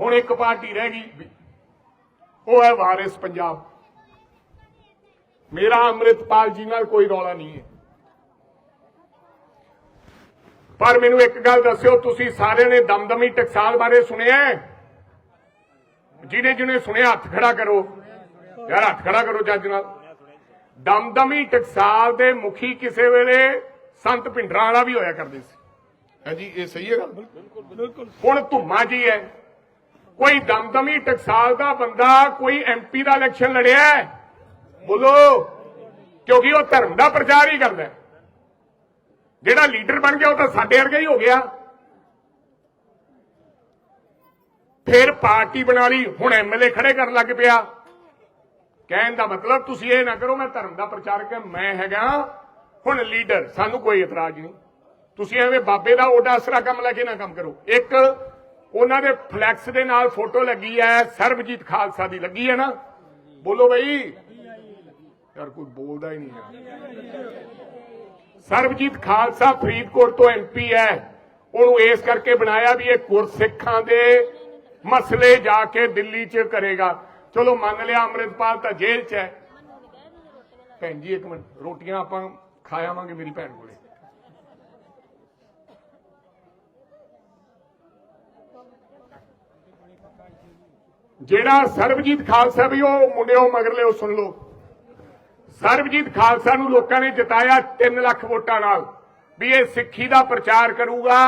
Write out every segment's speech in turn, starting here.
ਹੁਣ ਇੱਕ ਪਾਰਟੀ ਰਹਿ ਗਈ ਉਹ ਹੈ ਵਾਰਿਸ ਪੰਜਾਬ। ਮੇਰਾ ਅੰਮ੍ਰਿਤਪਾਲ ਜੀ ਨਾਲ ਕੋਈ ਰੌਲਾ ਨਹੀਂ ਹੈ। ਪਰ ਮੈਨੂੰ ਇੱਕ ਗੱਲ ਦੱਸਿਓ ਤੁਸੀਂ ਸਾਰਿਆਂ ਨੇ ਦਮਦਮੀ ਟਕਸਾਲ ਬਾਰੇ ਸੁਣਿਆ ਹੈ? ਜਿਹਨੇ ਜਿਹਨੇ ਸੁਣਿਆ ਹੱਥ ਖੜਾ ਕਰੋ। ਯਾਰ ਹੱਥ ਖੜਾ ਕਰੋ ਜੱਜ ਨਾਲ। ਦਮਦਮੀ ਟਕਸਾਲ ਦੇ ਮੁਖੀ ਕਿਸੇ ਵੇਲੇ ਸੰਤ ਭਿੰਡਰਾਂ ਵਾਲਾ ਵੀ ਹੋਇਆ ਕਰਦੇ ਸੀ। ਹਾਂਜੀ ਇਹ ਸਹੀ ਹੈ ਗੱਲ? ਬਿਲਕੁਲ ਬਿਲਕੁਲ। ਹੁਣ ਧੁੰਮਾ ਜੀ ਹੈ। ਕੋਈ ਦਮਦਮੀ ਟਕਸਾਲ ਦਾ ਬੰਦਾ, ਕੋਈ ਐਮਪੀ ਦਾ ਇਲੈਕਸ਼ਨ ਲੜਿਆ ਬੋਲੋ, ਕਿਉਂਕਿ ਉਹ ਧਰਮ ਦਾ ਪ੍ਰਚਾਰ ਹੀ ਕਰਦਾ ਜਿਹੜਾ ਲੀਡਰ ਬਣ ਗਿਆ, ਉਹ ਤਾਂ ਸਾਡੇ ਵਰਗਾ ਹੀ ਹੋ ਗਿਆ। ਫਿਰ ਪਾਰਟੀ ਬਣਾ ਲਈ, ਹੁਣ ਐਮਐਲਏ ਖੜੇ ਕਰਨ ਲੱਗ ਪਿਆ। ਕਹਿਣ ਦਾ ਮਤਲਬ, ਤੁਸੀਂ ਇਹ ਨਾ ਕਰੋ, ਮੈਂ ਧਰਮ ਦਾ ਪ੍ਰਚਾਰਕ ਹਾਂ ਮੈਂ ਹੈਗਾ, ਹੁਣ ਲੀਡਰ, ਸਾਨੂੰ ਕੋਈ ਇਤਰਾਜ਼ ਨਹੀਂ। ਤੁਸੀਂ ਐਵੇਂ ਬਾਬੇ ਦਾ ਓਡਾ ਅਸਰਾ ਕੰਮ ਲੈ ਕੇ ਨਾ ਕੰਮ ਕਰੋ। ਇੱਕ ਉਹਨਾਂ ਦੇ ਫਲੈਕਸ ਦੇ ਨਾਲ ਫੋਟੋ ਲੱਗੀ ਹੈ, ਸਰਬਜੀਤ ਖਾਲਸਾ ਦੀ ਲੱਗੀ ਹੈ ਨਾ। ਬੋਲੋ ਬਈ। ਯਾਰ ਕੋਈ ਬੋਲਦਾ ਹੀ ਨਹੀਂ ਹੈ। ਸਰਬਜੀਤ ਖਾਲਸਾ ਫਰੀਦਕੋਟ ਤੋਂ ਐਮਪੀ ਹੈ। ਉਹਨੂੰ ਇਸ ਕਰਕੇ ਬਣਾਇਆ ਵੀ ਇਹ ਗੁਰਸਿੱਖਾਂ ਦੇ ਮਸਲੇ ਜਾ ਕੇ ਦਿੱਲੀ 'ਚ ਕਰੇਗਾ। ਚਲੋ ਮੰਨ ਲਿਆ ਅੰਮ੍ਰਿਤਪਾਲ ਤਾਂ ਜੇਲ੍ਹ 'ਚ ਹੈ। ਭੈਣ ਜੀ, ਇੱਕ ਮਿੰਟ, ਰੋਟੀਆਂ ਆਪਾਂ ਖਾ ਆਵਾਂਗੇ ਮੇਰੀ ਭੈਣ ਕੋਲੇ। ਜਿਹੜਾ ਸਰਬਜੀਤ ਖਾਲਸਾ ਵੀ ਉਹ ਮੁੰਡਿਓ ਮਗਰਲੇ ਉਹ ਸੁਣ ਲਓ। ਸਰਬਜੀਤ ਖਾਲਸਾ ਨੂੰ ਲੋਕਾਂ ਨੇ ਜਿਤਾਇਆ 3 ਲੱਖ ਵੋਟਾਂ ਨਾਲ ਵੀ ਇਹ ਸਿੱਖੀ ਦਾ ਪ੍ਰਚਾਰ ਕਰੂਗਾ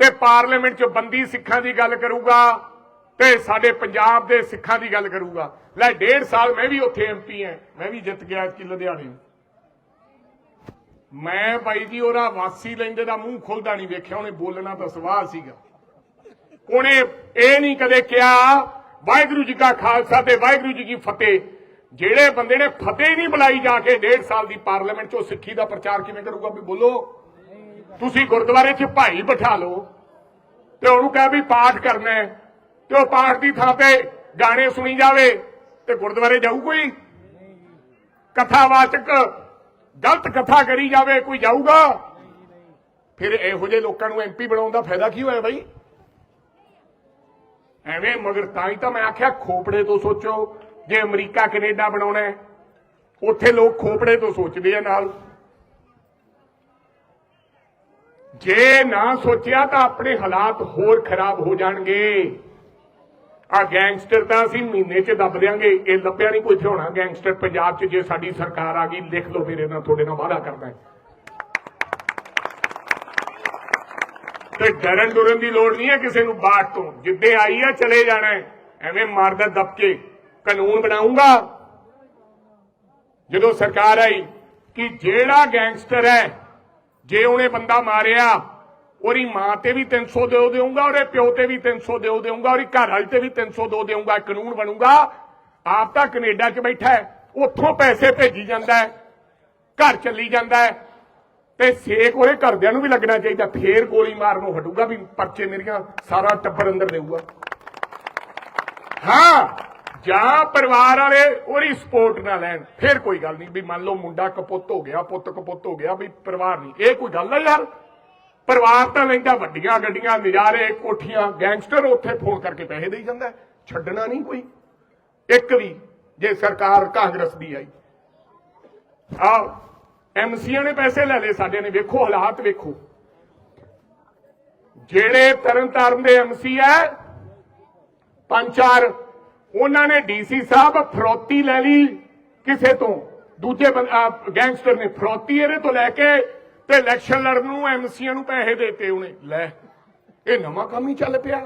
ਤੇ ਪਾਰਲੀਮੈਂਟ 'ਚ ਬੰਦੀ ਸਿੱਖਾਂ ਦੀ ਗੱਲ ਕਰੂਗਾ ਤੇ ਸਾਡੇ ਪੰਜਾਬ ਦੇ ਸਿੱਖਾਂ ਦੀ ਗੱਲ ਕਰੂਗਾ। ਲੈ, ਡੇਢ ਸਾਲ ਮੈਂ ਵੀ ਉੱਥੇ ਐਮਪੀ ਹਾਂ ਮੈਂ ਵੀ ਜਿੱਤ ਗਿਆ ਕਿ ਲੁਧਿਆਣੇ ਮੈਂ ਬਾਈ ਜੀ, ਉਹਦਾ ਵਾਸੀ ਲੈਂਦੇ ਦਾ ਮੂੰਹ ਖੁੱਲਦਾ ਨਹੀਂ ਵੇਖਿਆ, ਉਹਨੇ ਬੋਲਣਾ ਤਾਂ ਸਵਾਹ ਸੀਗਾ। ਉਹਨੇ ਇਹ ਨਹੀਂ ਕਦੇ ਕਿਹਾ, ਵਾਹਿਗੁਰੂ ਜੀ ਕਾ ਖਾਲਸਾ ਤੇ ਵਾਹਿਗੁਰੂ ਜੀ ਕੀ ਫਤਿਹ। ਜਿਹੜੇ ਬੰਦੇ ਨੇ ਫਤਿਹ ਨਹੀਂ ਬੁਲਾਈ ਜਾ ਕੇ ਡੇਢ ਸਾਲ ਦੀ ਪਾਰਲੀਮੈਂਟ 'ਚੋਂ ਸਿੱਖੀ ਦਾ ਪ੍ਰਚਾਰ ਕਿਵੇਂ ਕਰੂਗਾ ਵੀ ਬੋਲੋ? ਤੁਸੀਂ ਗੁਰਦੁਆਰੇ 'ਚ ਭਾਈ ਬਿਠਾ ਲਓ ਤੇ ਉਹਨੂੰ ਕਹਿ ਵੀ ਪਾਠ ਕਰਨਾ ਹੈ ਤੇ ਉਹ ਪਾਠ ਦੀ ਥਾਂ ਤੇ ਗਾਣੇ ਸੁਣੀ ਜਾਵੇ ਤੇ ਗੁਰਦੁਆਰੇ ਜਾਊ ਕੋਈ? ਕਥਾਵਾਚਕ ਗਲਤ ਕਥਾ ਕਰੀ ਜਾਵੇ, ਕੋਈ ਜਾਊਗਾ? ਫਿਰ ਇਹੋ ਜਿਹੇ ਲੋਕਾਂ ਨੂੰ ਐਮਪੀ ਬਣਾਉਣ ਦਾ ਫਾਇਦਾ ਕੀ ਹੋਇਆ ਬਾਈ? ਐਵੇਂ, ਮਗਰ ਤਾਂ ਹੀ ਤਾਂ ਮੈਂ ਆਖਿਆ, ਖੋਪੜੇ ਤੋਂ ਸੋਚੋ, ਜੇ ਅਮਰੀਕਾ, ਕੈਨੇਡਾ ਬਣਾਉਣਾ ਹੈ, ਉੱਥੇ ਲੋਕ ਖੋਪੜੇ ਤੋਂ ਸੋਚਦੇ ਆ ਨਾਲ। ਜੇ ਨਾ ਸੋਚਿਆ ਤਾਂ ਆਪਣੇ ਹਾਲਾਤ ਹੋਰ ਖਰਾਬ ਹੋ ਜਾਣਗੇ। ਆ ਗੈਂਗਸਟਰ ਤਾਂ ਅਸੀਂ ਮਹੀਨੇ 'ਚ ਦੱਬ ਦਿਆਂਗੇ, ਇਹ ਲੱਭਿਆ ਨਹੀਂ ਕੋਈ ਇੱਥੇ ਹੋਣਾ ਗੈਂਗਸਟਰ ਪੰਜਾਬ 'ਚ, ਜੇ ਸਾਡੀ ਸਰਕਾਰ ਆ ਗਈ, ਲਿਖ ਲਓ ਮੇਰੇ ਨਾਲ, ਤੁਹਾਡੇ ਨਾਲ ਵਾਅਦਾ ਕਰਦਾ। ਹੈ ਤੇ ਡਰਨ ਡੁਰਨ ਦੀ ਲੋੜ ਨਹੀਂ ਹੈ ਕਿਸੇ ਨੂੰ ਬਾਟ ਤੋਂ। ਜਿੱਦੇ ਆਈ ਹੈ ਚਲੇ ਜਾਣਾ ਐਵੇਂ ਮਾਰਦਾ ਦਬਕੇ। ਕਾਨੂੰਨ ਬਣਾਉਂਗਾ। ਜਦੋਂ ਸਰਕਾਰ ਆਈ ਕਿ ਜਿਹੜਾ ਗੈਂਗਸਟਰ ਹੈ, ਜੇ ਉਹਨੇ ਬੰਦਾ ਮਾਰਿਆ, ਉਹਦੀ ਮਾਂ ਤੇ ਵੀ 300 ਦਿਓ ਦੇਊਂਗਾ, ਉਹਦੇ ਪਿਓ ਤੇ ਵੀ 300 ਦਿਓ ਦੇਊਂਗਾ, ਉਹਦੀ ਘਰ ਵਾਲੀ ਤੇ ਵੀ 300 ਦੋ ਦੇਊਂਗਾ ਕਾਨੂੰਨ ਬਣੂਗਾ। ਆਪ ਤਾਂ ਕੈਨੇਡਾ 'ਚ ਬੈਠਾ ਹੈ, ਉੱਥੋਂ ਪੈਸੇ ਭੇਜੀ ਜਾਂਦਾ ਹੈ, ਘਰ ਚੱਲੀ ਜਾਂਦਾ ਹੈ। ਤੇ ਸੇਕ ਉਹਦੇ ਘਰਦਿਆਂ ਨੂੰ ਵੀ ਲੱਗਣਾ ਚਾਹੀਦਾ। ਫੇਰ ਗੋਲੀ ਮਾਰਨੋਂ ਹਟੂਗਾ ਵੀ ਪਰਚੇ ਮੇਰੀਆਂ ਸਾਰਾ ਟੱਬਰ ਅੰਦਰ ਦੇਊਗਾ। ਹਾਂ, ਜਾਂ ਪਰਿਵਾਰ ਵਾਲੇ ਉਹਦੀ ਸਪੋਰਟ ਨਾ ਲੈਣ। ਫਿਰ ਕੋਈ ਗੱਲ ਨਹੀਂ ਵੀ ਮੰਨ ਲਓ ਮੁੰਡਾ ਕਪੁੱਤ ਹੋ ਗਿਆ, ਪੁੱਤ ਕਪੁੱਤ ਹੋ ਗਿਆ, ਵੀ ਪਰਿਵਾਰ ਨਹੀਂ। ਇਹ ਕੋਈ ਗੱਲ ਹੈ ਯਾਰ? ਪਰਿਵਾਰ ਤਾਂ ਲੈਂਦਾ ਵੱਡੀਆਂ ਗੱਡੀਆਂ, ਨਜ਼ਾਰੇ, ਕੋਠੀਆਂ, ਗੈਂਗਸਟਰ ਉੱਥੇ ਫੋਨ ਕਰਕੇ ਪੈਸੇ ਦੇਈ ਜਾਂਦਾ ਛੱਡਣਾ ਨਹੀਂ ਕੋਈ। ਇੱਕ ਵੀ ਜੇ ਸਰਕਾਰ ਕਾਂਗਰਸ ਦੀ ਆਈ। ਆ ਐਮਸੀਆਂ ਨੇ ਪੈਸੇ ਲੈ ਲਏ ਸਾਡੇ ਨੇ, ਵੇਖੋ ਹਾਲਾਤ ਵੇਖੋ। ਜਿਹੜੇ ਤਰਨਤਾਰਨ ਦੇ ਐਮਸੀ ਐ ਪੰਜ ਚਾਰ, ਉਹਨਾਂ ਨੇ ਡੀਸੀ ਸਾਹਿਬ ਫਰੋਤੀ ਲੈ ਲਈ ਕਿਸੇ ਤੋਂ। ਦੂਜੇ ਗੈਂਗਸਟਰ ਨੇ ਫਰੋਤੀ ਇਹਦੇ ਤੋਂ ਲੈ ਕੇ ਤੇ ਇਲੈਕਸ਼ਨ ਲੜਨ ਨੂੰ, ਐਮਸੀਆਂ ਨੂੰ ਪੈਸੇ ਦੇਤੇ ਉਹਨੇ। ਲੈ, ਇਹ ਨਵਾਂ ਕੰਮ ਹੀ ਚੱਲ ਪਿਆ।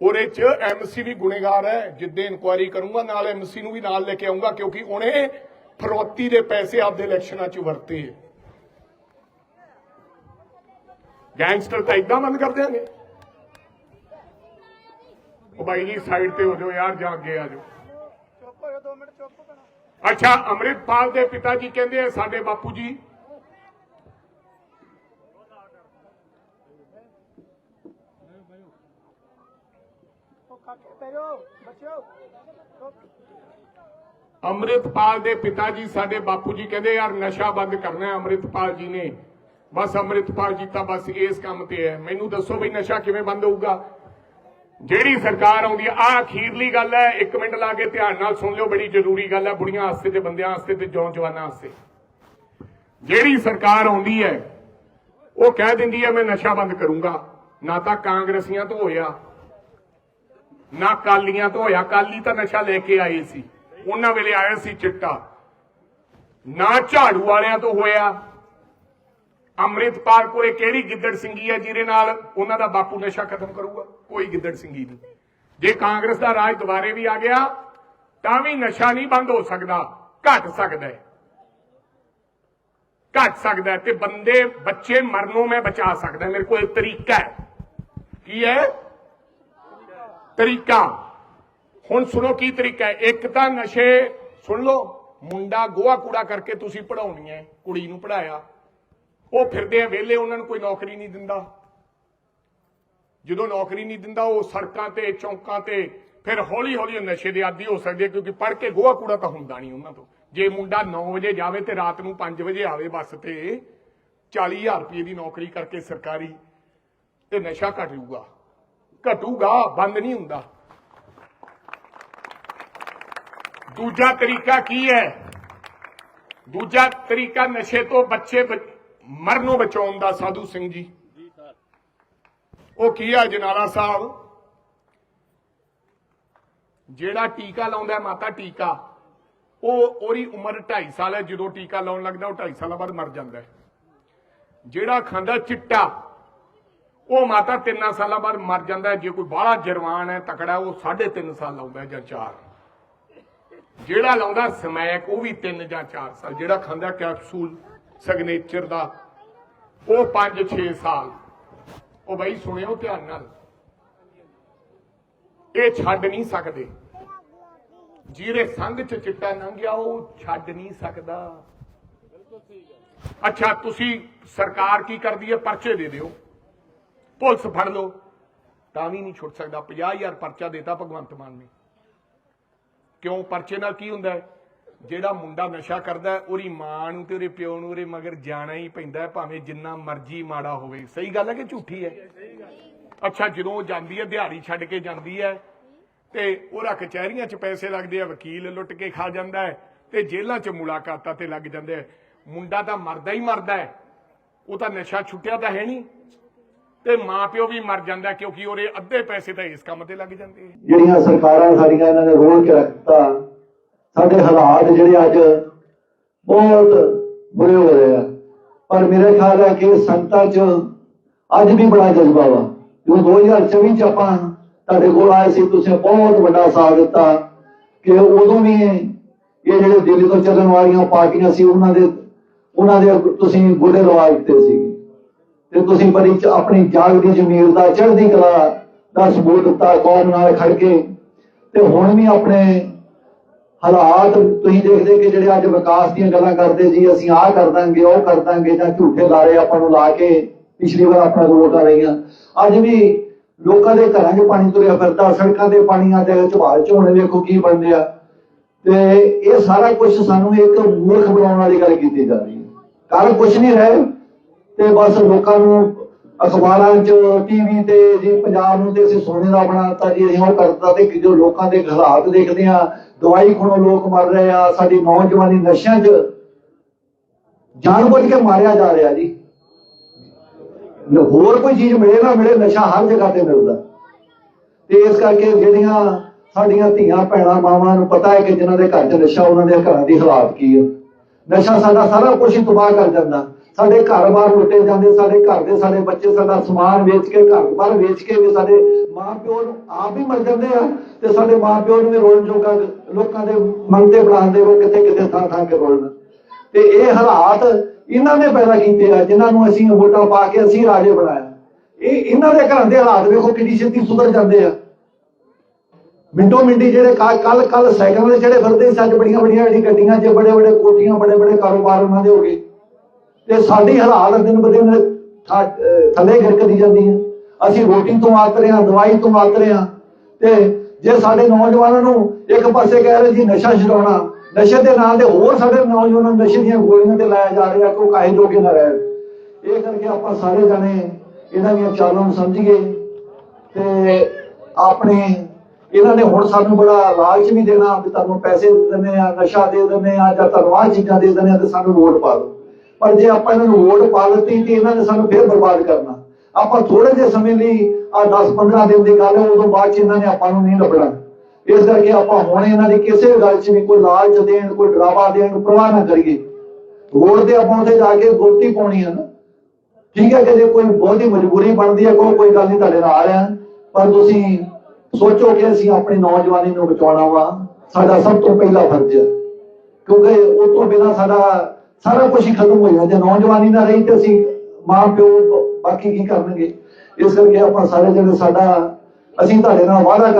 ਉਹਦੇ ਚ ਐਮਸੀ ਵੀ ਗੁਨੇਗਾਰ ਹੈ, ਜਿੱਦੇ ਇਨਕੁਆਇਰੀ ਕਰੂੰਗਾ, ਨਾਲ ਐਮਸੀ ਨੂੰ ਵੀ ਨਾਲ ਲੈ ਕੇ ਆਉਂਗਾ ਕਿਉਂਕਿ ਉਹਨੇ ਫਰੋਤੀ ਦੇ ਪੈਸੇ ਆਪਦੇ ਇਲੈਕਸ਼ਨਾਂ 'ਚ ਵਰਤੇ ਗੈਂਗਸਟਰ ਤਾਂ ਇਦਾਂ ਬੰਦ ਕਰ ਦਿਆਂਗੇ। ਉਹ ਬਾਈ ਜੀ ਸਾਈਡ ਤੇ ਹੋ ਜਾਓ ਯਾਰ ਜਾਂ ਅੱਗੇ ਆ ਜਾਓ। ਚੁੱਪ ਹੋ ਜਾ 2 ਮਿੰਟ ਚੁੱਪ ਕਰੋ। ਅੱਛਾ ਅੰਮ੍ਰਿਤਪਾਲ ਦੇ ਪਿਤਾ ਜੀ ਕਹਿੰਦੇ ਆ ਸਾਡੇ ਬਾਪੂ ਜੀ। ਉਹ ਕਾਕੇ ਪੈਰੋ ਬੱਚਿਓ। ਅੰਮ੍ਰਿਤਪਾਲ ਦੇ ਪਿਤਾ ਜੀ ਸਾਡੇ ਬਾਪੂ ਜੀ ਕਹਿੰਦੇ, ਯਾਰ, ਨਸ਼ਾ ਬੰਦ ਕਰਨਾ ਅੰਮ੍ਰਿਤਪਾਲ ਜੀ ਨੇ। ਬਸ ਅੰਮ੍ਰਿਤਪਾਲ ਜੀ ਤਾਂ ਬਸ ਇਸ ਕੰਮ ਤੇ ਹੈ। ਮੈਨੂੰ ਦੱਸੋ ਬਈ ਨਸ਼ਾ ਕਿਵੇਂ ਬੰਦ ਹੋਊਗਾ? ਜਿਹੜੀ ਸਰਕਾਰ ਆਉਂਦੀ ਆ ਆਹ ਗੱਲ ਹੈ। ਇੱਕ ਮਿੰਟ ਲਾ ਕੇ ਧਿਆਨ ਨਾਲ ਸੁਣ ਲਿਓ, ਬੜੀ ਜ਼ਰੂਰੀ ਗੱਲ ਹੈ ਬੁੜੀਆਂ ਵਾਸਤੇ ਤੇ ਬੰਦਿਆਂ ਵਾਸਤੇ ਤੇ ਜਵਾਨਾਂ ਵਾਸਤੇ। ਜਿਹੜੀ ਸਰਕਾਰ ਆਉਂਦੀ ਹੈ, ਉਹ ਕਹਿ ਦਿੰਦੀ ਹੈ, ਮੈਂ ਨਸ਼ਾ ਬੰਦ ਕਰੂੰਗਾ। ਨਾ ਤਾਂ ਕਾਂਗਰਸੀਆਂ ਤੋਂ ਹੋਇਆ, ਨਾ ਕਾਲੀਆਂ ਤੋਂ ਹੋਇਆ। ਕਾਲੀ ਤਾਂ ਨਸ਼ਾ ਲੈ ਕੇ ਆਏ ਸੀ। ਉਹਨਾਂ ਵੇਲੇ ਆਇਆ ਸੀ ਚਿੱਟਾ। ਨਾ ਝਾੜੂ ਵਾਲਿਆਂ ਤੋਂ ਹੋਇਆ। ਅੰਮ੍ਰਿਤਪਾਲ ਕੋਲੇ ਕਿਹੜੀ ਗਿੱਦੜ ਸਿੰਘੀ ਹੈ ਜਿਹਦੇ ਨਾਲ ਉਹਨਾਂ ਦਾ ਬਾਪੂ ਨਸ਼ਾ ਖਤਮ ਕਰੂਗਾ? ਕੋਈ ਗਿੱਦੜ ਸਿੰਘੀ ਨਹੀਂ। ਜੇ ਕਾਂਗਰਸ ਦਾ ਰਾਜ ਦੁਬਾਰੇ ਵੀ ਆ ਗਿਆ, ਤਾਂ ਵੀ ਨਸ਼ਾ ਨਹੀਂ ਬੰਦ ਹੋ ਸਕਦਾ। ਘਟ ਸਕਦਾ ਹੈ। ਘਟ ਸਕਦਾ ਤੇ ਬੰਦੇ, ਬੱਚੇ ਮਰਨੋਂ ਮੈਂ ਬਚਾ ਸਕਦਾ। ਮੇਰੇ ਕੋਲ ਤਰੀਕਾ ਹੈ। ਕੀ ਹੈ? ਤਰੀਕਾ। ਹੁਣ ਸੁਣੋ ਕੀ ਤਰੀਕਾ ਹੈ। ਇੱਕ ਤਾਂ ਨਸ਼ੇ, ਸੁਣ ਲਓ, ਮੁੰਡਾ ਗੋਹਾ ਕੂੜਾ ਕਰਕੇ ਤੁਸੀਂ ਪੜਾਉਣੀ ਹੈ, ਕੁੜੀ ਨੂੰ ਪੜਾਇਆ ਉਹ ਫਿਰਦੇ ਆ ਵਿਹਲੇ, ਉਹਨਾਂ ਨੂੰ ਕੋਈ ਨੌਕਰੀ ਨਹੀਂ ਦਿੰਦਾ। ਜਦੋਂ ਨੌਕਰੀ ਨਹੀਂ ਦਿੰਦਾ, ਉਹ ਸੜਕਾਂ ਤੇ, ਚੌਂਕਾਂ ਤੇ, ਫਿਰ ਹੌਲੀ ਹੌਲੀ ਨਸ਼ੇ ਦੇ ਆਦੀ ਹੋ ਸਕਦੇ ਕਿਉਂਕਿ ਪੜ ਕੇ ਗੋਹਾ ਕੂੜਾ ਤਾਂ ਹੁੰਦਾ ਨਹੀਂ ਉਹਨਾਂ ਤੋਂ। ਜੇ ਮੁੰਡਾ 9 ਵਜੇ ਜਾਵੇ ਤੇ ਰਾਤ ਨੂੰ 5 ਵਜੇ ਆਵੇ ਬੱਸ ਤੇ 40000 ਰੁਪਏ ਦੀ ਨੌਕਰੀ ਕਰਕੇ ਸਰਕਾਰੀ, ਤੇ ਨਸ਼ਾ ਘਟ ਜਾਊਗਾ ਘਟੂਗਾ, ਬੰਦ ਨਹੀਂ ਹੁੰਦਾ। ਦੂਜਾ ਤਰੀਕਾ ਕੀ ਹੈ? ਦੂਜਾ ਤਰੀਕਾ ਨਸ਼ੇ ਤੋਂ ਬੱਚੇ ਬ- ਮਰਨੋਂ ਬਚਾਉਣ ਦਾ, ਸਾਧੂ ਸਿੰਘ ਜੀ। ਉਹ ਕੀ ਹੈ ਜਨਾਲਾ ਸਾਹਿਬ? ਜਿਹੜਾ ਟੀਕਾ ਲਾਉਂਦਾ ਮਾਤਾ ਟੀਕਾ, ਉਹ ਉਹਦੀ ਉਮਰ 2.5 ਸਾਲ ਹੈ। ਜਦੋਂ ਟੀਕਾ ਲਾਉਣ ਲੱਗਦਾ, ਉਹ 2.5 ਸਾਲਾਂ ਬਾਅਦ ਮਰ ਜਾਂਦਾ ਜਿਹੜਾ ਖਾਂਦਾ ਚਿੱਟਾ, ਉਹ ਮਾਤਾ 3 ਸਾਲਾਂ ਬਾਅਦ ਮਰ ਜਾਂਦਾ ਜੇ ਕੋਈ ਬਾਹਲਾ ਜਰਵਾਨ ਹੈ, ਤਕੜਾ ਉਹ 3.5 ਸਾਲ ਲਾਉਂਦਾ ਜਾਂ 4 ਜਿਹੜਾ ਲਾਉਂਦਾ ਸਮੈਕ, ਉਹ ਵੀ 3 ਜਾਂ 4 ਸਾਲ। ਜਿਹੜਾ ਖਾਂਦਾ ਕੈਪਸੂਲ ਸਿਗਨੇਚਰ ਦਾ, ਉਹ 5-6 ਸਾਲ। ਉਹ ਬਾਈ ਸੁਣਿਓ ਧਿਆਨ ਨਾਲ। ਇਹ ਛੱਡ ਨਹੀਂ ਸਕਦੇ। ਜਿਹੜੇ ਸੰਗ ਚ ਚਿੱਟਾ ਲੰਘਿਆ, ਉਹ ਛੱਡ ਨਹੀਂ ਸਕਦਾ। ਅੱਛਾ, ਤੁਸੀਂ ਸਰਕਾਰ ਕੀ ਕਰਦੀ ਹੈ? ਪਰਚੇ ਦੇ ਦਿਓ। ਪੁਲਿਸ ਫੜ ਲਓ। ਤਾਂ ਵੀ ਨਹੀਂ ਛੁੱਟ ਸਕਦਾ। 50000 ਪਰਚਾ ਦੇਤਾ ਭਗਵੰਤ ਮਾਨ ਨੇ। ਕਿਉਂ? ਪਰਚੇ ਨਾਲ ਕੀ ਹੁੰਦਾ ਹੈ? ਜਿਹੜਾ ਮੁੰਡਾ ਨਸ਼ਾ ਕਰਦਾ ਹੈ, ਉਹਦੀ ਮਾਂ ਨੂੰ ਤੇ ਉਹਦੇ ਪਿਓ ਨੂੰ ਉਹਦੇ ਮਗਰ ਜਾਣਾ ਹੀ ਪੈਂਦਾ ਹੈ, ਭਾਵੇਂ ਜਿੰਨਾ ਮਰਜ਼ੀ ਮਾੜਾ ਹੋਵੇ। ਸਹੀ ਗੱਲ ਹੈ ਕਿ ਝੂਠੀ ਹੈ? ਅੱਛਾ ਜਦੋਂ ਉਹ ਜਾਂਦੀ ਹੈ ਦਿਹਾੜੀ ਛੱਡ ਕੇ ਜਾਂਦੀ ਹੈ ਤੇ ਉਹਦਾ ਕਚਹਿਰੀਆਂ 'ਚ ਪੈਸੇ ਲੱਗਦੇ ਆ ਵਕੀਲ ਲੁੱਟ ਕੇ ਖਾ ਜਾਂਦਾ ਹੈ ਤੇ ਜੇਲ੍ਹਾਂ 'ਚ ਮੁਲਾਕਾਤਾਂ ਤੇ ਲੱਗ ਜਾਂਦੇ ਆ। ਮੁੰਡਾ ਤਾਂ ਮਰਦਾ ਹੀ ਮਰਦਾ ਹੈ। ਉਹ ਤਾਂ ਨਸ਼ਾ ਛੁੱਟਿਆ ਤਾਂ ਹੈ ਨਹੀਂ। ਤੇ ਮਾਪਿਓ ਵੀ ਮਰ ਜਾਂਦਾ ਕਿਉਂਕਿ ਉਹਦੇ ਅੱਧੇ ਪੈਸੇ ਤਾਂ ਇਸ ਕੰਮ ਤੇ ਲੱਗ ਜਾਂਦੇ ਆ। ਜਿਹੜੀਆਂ ਸਰਕਾਰਾਂ ਸਾਡੀਆਂ ਇਹਨਾਂ ਨੇ ਰੋਲ ਕੇ ਰੱਖਤਾ, ਸਾਡੇ ਹਾਲਾਤ ਜਿਹੜੇ ਅੱਜ ਬਹੁਤ ਬੁਰੇ ਹੋ ਰਹੇ ਆ। ਪਰ ਮੇਰੇ ਖਿਆਲ ਹੈ ਕਿ ਸੰਤਾਂ 'ਚ ਅੱਜ ਵੀ ਬੜਾ ਜਜ਼ਬਾ ਵਾ। ਜਦੋਂ 2024 ਚ ਆਪਾਂ ਤੁਹਾਡੇ ਕੋਲ ਆਏ ਸੀ, ਤੁਸੀਂ ਬਹੁਤ ਵੱਡਾ ਸਾਥ ਦਿੱਤਾ ਕਿ ਉਦੋਂ ਵੀ ਇਹ ਜਿਹੜੇ ਦਿੱਲੀ ਤੋਂ ਚੱਲਣ ਵਾਲੀਆਂ ਪਾਰਟੀਆਂ ਸੀ, ਉਹਨਾਂ ਦੇ ਉਹਨਾਂ ਦੇ ਤੁਸੀਂ ਗੁੜੇ ਲਵਾ ਦਿੱਤੇ ਸੀ ਤੇ ਤੁਸੀਂ ਬੜੀ ਆਪਣੀ ਜਾਗਦੀ ਜ਼ਮੀਰ ਦਾ ਚੜ੍ਹਦੀ ਕਲਾ ਦਾ ਸਬੂਤ ਦਿੱਤਾ, ਕੌਮ ਨਾਲ ਖੜ ਕੇ। ਤੇ ਹੁਣ ਵੀ ਆਪਣੇ ਹਾਲਾਤ ਤੁਸੀਂ ਦੇਖਦੇ ਕਿ ਜਿਹੜੇ ਅੱਜ ਵਿਕਾਸ ਦੀਆਂ ਗੱਲਾਂ ਕਰਦੇ ਜੀ ਅਸੀਂ ਆਹ ਕਰ ਦਾਂਗੇ, ਉਹ ਕਰ ਦਾਂਗੇ, ਜਾਂ ਝੂਠੇ ਲਾਰੇ ਆਪਾਂ ਨੂੰ ਲਾ ਕੇ ਪਿਛਲੀ ਵਾਰ ਆਪਣਾ ਵੋਟਾਂ ਲਈਆਂ ਅੱਜ ਵੀ ਲੋਕਾਂ ਦੇ ਘਰਾਂ 'ਚ ਪਾਣੀ ਤੁਰਿਆ ਫਿਰਦਾ, ਸੜਕਾਂ ਤੇ ਪਾਣੀਆਂ ਤੇ ਝਵਾਲ ਝੋਣੇ ਵੇਖੋ ਕੀ ਬਣਦੇ ਆ। ਤੇ ਇਹ ਸਾਰਾ ਕੁਝ ਸਾਨੂੰ ਇੱਕ ਮੂਰਖ ਬਣਾਉਣ ਵਾਲੀ ਗੱਲ ਕੀਤੀ ਜਾ ਰਹੀ ਹੈ। ਕਾਰਨ ਕੁਝ ਨਹੀਂ ਰਹੇ ਤੇ ਬਸ ਲੋਕਾਂ ਨੂੰ ਅਖਬਾਰਾਂ 'ਚ ਟੀਵੀ ਤੇ, ਜੀ ਪੰਜਾਬ ਨੂੰ ਤੇ ਅਸੀਂ ਸੋਨੇ ਦਾ ਬਣਾਤਾ ਜੀ ਅਸੀਂ ਉਹ ਕਰਤਾ ਤੇ ਜੋ ਲੋਕਾਂ ਦੇ ਹਾਲਾਤ ਦੇਖਦੇ ਆ ਦਵਾਈ ਖੋਣੋਂ ਲੋਕ ਮਰ ਰਹੇ ਆ, ਸਾਡੀ ਨੌਜਵਾਨੀ ਨਸ਼ਿਆਂ 'ਚ ਜਾਣਬੁੱਝ ਕੇ ਮਾਰਿਆ ਜਾ ਰਿਹਾ ਜੀ। ਹੋਰ ਕੋਈ ਚੀਜ਼ ਮਿਲੇ ਨਾ ਮਿਲੇ, ਨਸ਼ਾ ਹਰ ਜਗ੍ਹਾ ਤੇ ਮਿਲਦਾ। ਤੇ ਇਸ ਕਰਕੇ ਜਿਹੜੀਆਂ ਸਾਡੀਆਂ ਧੀਆਂ ਭੈਣਾਂ ਮਾਵਾਂ ਨੂੰ ਪਤਾ ਹੈ ਕਿ ਜਿਨ੍ਹਾਂ ਦੇ ਘਰ 'ਚ ਨਸ਼ਾ, ਉਹਨਾਂ ਦੇ ਘਰਾਂ ਦੀ ਹਾਲਾਤ ਕੀ ਹੈ ਨਸ਼ਾ ਸਾਡਾ ਸਾਰਾ ਕੁਝ ਹੀ ਤਬਾਹ ਕਰ ਜਾਂਦਾ। ਸਾਡੇ ਘਰ-ਬਾਰ ਲੁੱਟੇ ਜਾਂਦੇ, ਸਾਡੇ ਘਰ ਦੇ ਸਾਡੇ ਬੱਚੇ, ਸਾਡਾ ਸਮਾਨ ਵੇਚ ਕੇ, ਘਰ-ਬਾਰ ਵੇਚ ਕੇ ਵੀ ਸਾਡੇ ਮਾਂ-ਪਿਓ ਨੂੰ ਆਪ ਹੀ ਮਰ ਜਾਂਦੇ ਆ ਤੇ ਸਾਡੇ ਮਾਂ-ਪਿਓ ਨੂੰ ਵੀ ਰੋਣ ਜੋਗਾ ਲੋਕਾਂ ਦੇ ਮੰਗਤੇ ਬਣਾਉਂਦੇ ਉਹ ਕਿਤੇ ਕਿਤੇ ਥਾਂ ਥਾਂ ਕੇ ਰੋਲਣ ਤੇ ਇਹ ਹਾਲਾਤ ਇਹਨਾਂ ਨੇ ਪੈਦਾ ਕੀਤੇ ਆ, ਜਿਨ੍ਹਾਂ ਨੂੰ ਅਸੀਂ ਵੋਟਾਂ ਪਾ ਕੇ ਅਸੀਂ ਰਾਜੇ ਬਣਾਇਆ ਇਹ ਇਹਨਾਂ ਦੇ ਘਰਾਂ ਦੇ ਹਾਲਾਤ ਵੇਖੋ ਕਿੰਨੀ ਛੇਤੀ ਸੁਧਰ ਜਾਂਦੇ ਆ। ਮਿੰਟੋ ਮਿੰਟੀ ਜਿਹੜੇ ਕੱਲ ਕੱਲ ਸਾਈਕਲਾਂ ਦੇ ਜਿਹੜੇ ਫਿਰਦੇ ਸੀ, ਅੱਜ ਬੜੀਆਂ ਬੜੀਆਂ ਜਿਹੜੀ ਗੱਡੀਆਂ 'ਚ ਬੜੇ ਬੜੇ ਕੋਠੀਆਂ ਬੜੇ ਬੜੇ ਕਾਰੋਬਾਰ ਉਹਨਾਂ ਦੇ ਹੋ ਗਏ। ਤੇ ਸਾਡੀ ਹਾਲਾਤ ਦਿਨ ਬ ਦਿਨ ਥਾ- ਅਹ, ਥੱਲੇ ਗਿਰਕਦੀ ਜਾਂਦੀ ਹੈ। ਅਸੀਂ ਰੋਟੀ ਤੋਂ ਆਤਰੇ ਹਾਂ, ਦਵਾਈ ਤੋਂ ਆਤ ਰਹੇ ਹਾਂ। ਤੇ ਜੇ ਸਾਡੇ ਨੌਜਵਾਨਾਂ ਨੂੰ ਇੱਕ ਪਾਸੇ ਕਹਿ ਰਹੇ ਜੀ ਨਸ਼ਾ ਛਡਾਉਣਾ, ਨਸ਼ੇ ਦੇ ਨਾਲ ਤੇ ਹੋਰ ਸਾਡੇ ਨੌਜਵਾਨਾਂ ਨੂੰ ਨਸ਼ੇ ਦੀਆਂ ਗੋਲੀਆਂ ਤੇ ਲਾਇਆ ਜਾ ਰਿਹਾ ਕਿ ਉਹ ਕਾਹੇ ਜੋਗੇ ਨਾ ਰਹਿਣ। ਇਹ ਕਰਕੇ ਆਪਾਂ ਸਾਰੇ ਜਾਣੇ ਇਹਨਾਂ ਦੀਆਂ ਚਾਲਾਂ ਨੂੰ ਸਮਝੀਏ ਤੇ ਆਪਣੇ ਇਹਨਾਂ ਨੇ ਹੁਣ ਸਾਨੂੰ ਬੜਾ ਲਾਲਚ ਵੀ ਦੇਣਾ ਵੀ ਤੁਹਾਨੂੰ ਪੈਸੇ ਦੇ ਦਿੰਦੇ ਆ ਨਸ਼ਾ ਦੇ ਦਿੰਦੇ ਆ ਜਾਂ ਤੁਹਾਨੂੰ ਆਹ ਚੀਜ਼ਾਂ ਦੇ ਦਿੰਦੇ ਆ ਤੇ ਸਾਨੂੰ ਵੋਟ ਪਾ ਦਿਓ। ਪਰ ਜੇ ਆਪਾਂ ਇਹਨਾਂ ਨੂੰ ਵੋਟ ਪਾ ਦਿੱਤੀ ਤੇ ਇਹਨਾਂ ਨੇ ਸਾਨੂੰ ਫੇਰ ਬਰਬਾਦ ਕਰਨਾ। ਆਪਾਂ ਥੋੜੇ ਜਿਹੇ ਸਮੇਂ ਲਈ ਆ 10 15 ਦਿਨ ਦੀ ਗੱਲ ਉਦੋਂ ਬਾਅਦ ਚ ਇਹਨਾਂ ਨੇ ਆਪਾਂ ਨੂੰ ਨਹੀਂ ਲੱਭਣਾ। ਇਸ ਕਰਕੇ ਆਪਾਂ ਹੁਣ ਇਹਨਾਂ ਦੀ ਕਿਸੇ ਗੱਲ 'ਚ ਵੀ ਕੋਈ ਲਾਲਚ ਦੇਣ, ਕੋਈ ਡਰਾਵਾ ਦੇਣ ਪਰਵਾਹ ਨਾ ਕਰੀਏ। ਵੋਟ ਦੇ ਆਪਾਂ ਉੱਥੇ ਜਾ ਕੇ ਗੋਤੀ ਪਾਉਣੀ ਹੈ ਨਾ। ਠੀਕ ਹੈ ਕਿ ਜੇ ਕੋਈ ਬਹੁਤੀ ਮਜਬੂਰੀ ਬਣਦੀ ਹੈ, ਕੋਈ ਕੋਈ ਗੱਲ ਨਹੀਂ, ਤੁਹਾਡੇ ਨਾਲ ਆ ਰਿਹਾ। ਪਰ ਤੁਸੀਂ ਸੋਚੋ ਕਿ ਅਸੀਂ ਆਪਣੀ ਨੌਜਵਾਨੀ ਨੂੰ ਬਚਾਉਣਾ ਵਾ। ਸਾਡਾ ਸਭ ਤੋਂ ਪਹਿਲਾ ਫਰਜ਼ ਹੈ। ਕਿਉਂਕਿ ਉਹ ਤੋਂ ਬਿਨਾ ਸਾਡਾ ਸਾਰਾ ਕੁਝ ਹੀ ਖਤਮ ਹੋ ਜਾਣਾ ਨੌਜਵਾਨੀ ਨਾ ਰਹੀ ਤੇ ਅਸੀਂ ਮਾਂ ਪਿਓ ਬਾਕੀ ਕੀ ਕਰਨਗੇ? ਇਸ ਕਰਕੇ ਆਪਾਂ ਸਾਰੇ ਜਿਹੜੇ ਸਾਡਾ ਅਸੀਂ ਤੁਹਾਡੇ ਨਾਲ ਵਾਅਦਾ ਕਰ